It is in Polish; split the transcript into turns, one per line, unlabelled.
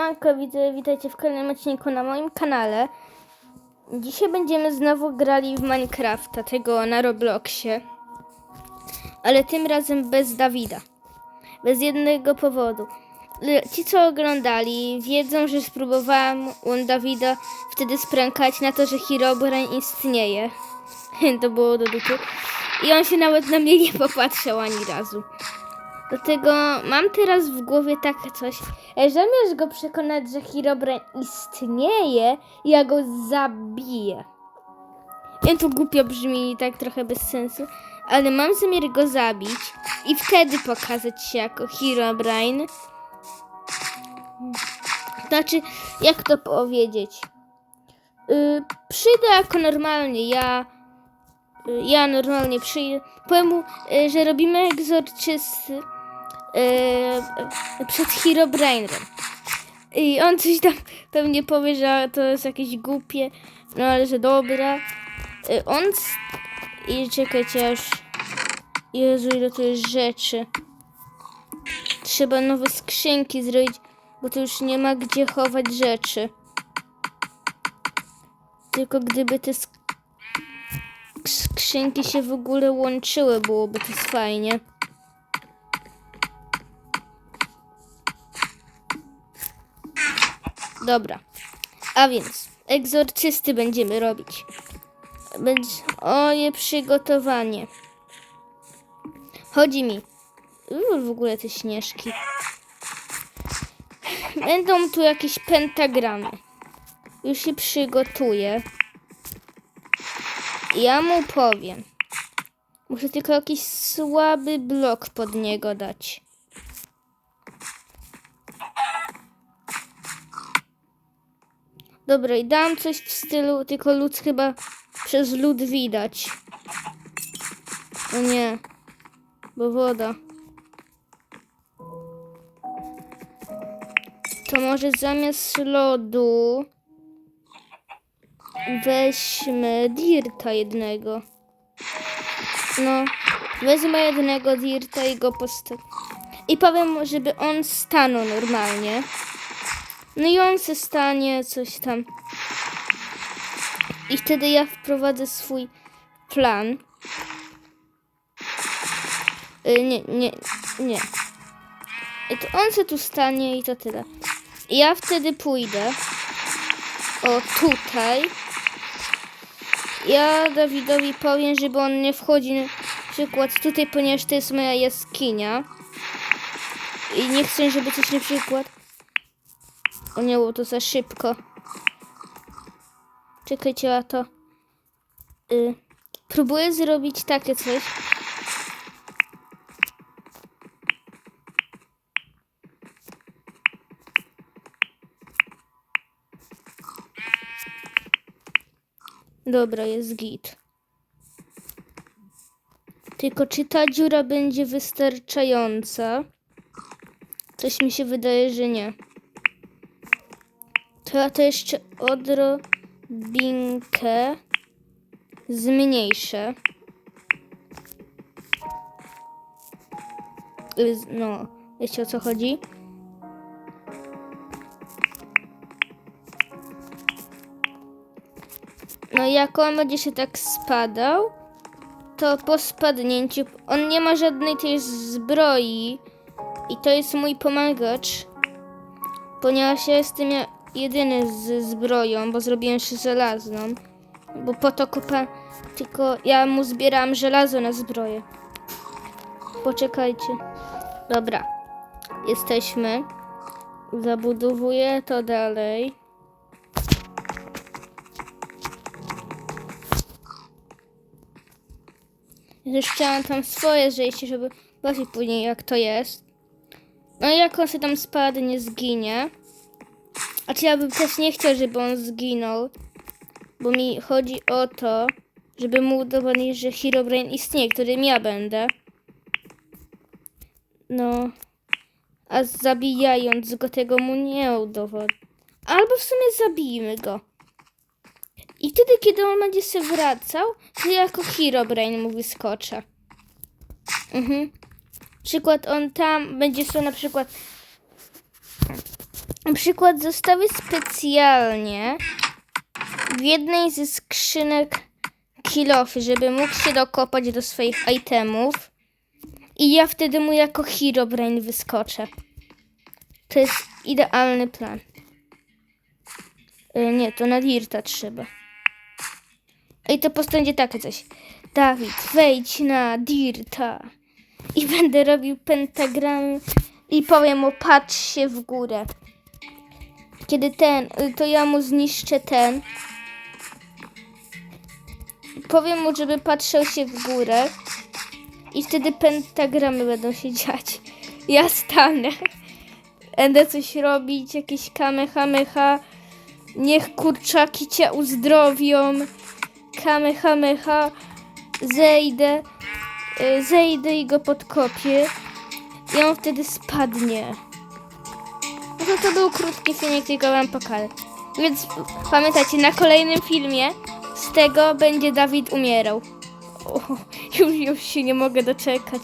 Manko, widzę, witajcie w kolejnym odcinku na moim kanale. Dzisiaj będziemy znowu grali w Minecrafta, tego na Robloxie. Ale tym razem bez Dawida. Bez jednego powodu. Ci, co oglądali, wiedzą, że spróbowałam u Dawida wtedy sprankać na to, że Herobrine istnieje. to było do dupy. I on się nawet na mnie nie popatrzył ani razu. Dlatego mam teraz w głowie takie coś. Zamiast go przekonać, że Herobrine istnieje, ja go zabiję. Wiem, to głupio brzmi i tak trochę bez sensu, ale mam zamiar go zabić i wtedy pokazać się jako Herobrine. Znaczy, jak to powiedzieć? Yy, przyjdę jako normalnie, ja y, ja normalnie przyjdę. Powiem mu, y, że robimy egzorczysty y, przed Herobrine'em. I on coś tam pewnie powie, że to jest jakieś głupie, no ale że dobra. Y, on... I czekajcie aż... Jezu, ile tu jest rzeczy. Trzeba nowe skrzynki zrobić, bo tu już nie ma gdzie chować rzeczy. Tylko gdyby te sk skrzynki się w ogóle łączyły, byłoby to fajnie. Dobra. A więc egzorcysty będziemy robić. Będzie oje przygotowanie. Chodzi mi. Uuu, w ogóle te śnieżki. Będą tu jakieś pentagramy. Już się przygotuję. Ja mu powiem. Muszę tylko jakiś słaby blok pod niego dać. Dobra, i dam coś w stylu, tylko lód chyba przez lód widać. O nie, bo woda. To może zamiast lodu weźmy dirta jednego. No, wezmę jednego dirta i go postawię. I powiem żeby on stanął normalnie. No i on se stanie coś tam. I wtedy ja wprowadzę swój plan. Y, nie, nie, nie. I to on se tu stanie i to tyle. I ja wtedy pójdę. O, tutaj. Ja Dawidowi powiem, żeby on nie wchodzi na przykład tutaj, ponieważ to jest moja jaskinia. I nie chcę, żeby coś na przykład o nie, było to za szybko. Czekajcie, a to... Y, próbuję zrobić takie coś. Dobra, jest git. Tylko czy ta dziura będzie wystarczająca? Coś mi się wydaje, że nie. To to jeszcze odrobinkę zmniejszę. No, wiecie o co chodzi? No jak on będzie się tak spadał, to po spadnięciu on nie ma żadnej tej zbroi i to jest mój pomagacz ponieważ ja jestem ja- jedyny z zbroją, bo zrobiłem się żelazną, bo po to kopa... tylko ja mu zbierałam żelazo na zbroję. Poczekajcie. Dobra, jesteśmy. Zabudowuję to dalej. Chciałam tam swoje zejście, żeby zobaczyć później jak to jest. No i jak on się tam spadnie, zginie. A czy ja bym też nie chciał, żeby on zginął. Bo mi chodzi o to, żeby mu udowodnić, że Herobrine istnieje, którym ja będę. No. A zabijając go tego mu nie udowodnię. Albo w sumie zabijmy go. I wtedy, kiedy on będzie się wracał, to ja jako Herobrine mu wyskoczę. Mhm. Przykład on tam będzie sobie na przykład Na przykład zostawię specjalnie w jednej ze skrzynek kilofy, żeby mógł się dokopać do swoich itemów. I ja wtedy mu jako Herobrine wyskoczę. To jest idealny plan. E, nie, to na Dirta trzeba. Ej, to postędzie takie coś. Dawid, wejdź na Dirta. I będę robił pentagramy i powiem mu patrz się w górę. Kiedy ten, y, to ja mu zniszczę ten. Powiem mu, żeby patrzył się w górę. I wtedy pentagramy będą się dziać. Ja stanę. Będę coś robić, jakieś kamehameha. Niech kurczaki cię uzdrowią. Kamehameha. Zejdę. y, Zejdę i go podkopię. I on wtedy spadnie. No to, był krótki filmik, tylko wam pokażę. Więc pamiętajcie, na kolejnym filmie z tego będzie Dawid umierał. O, już, już się nie mogę doczekać.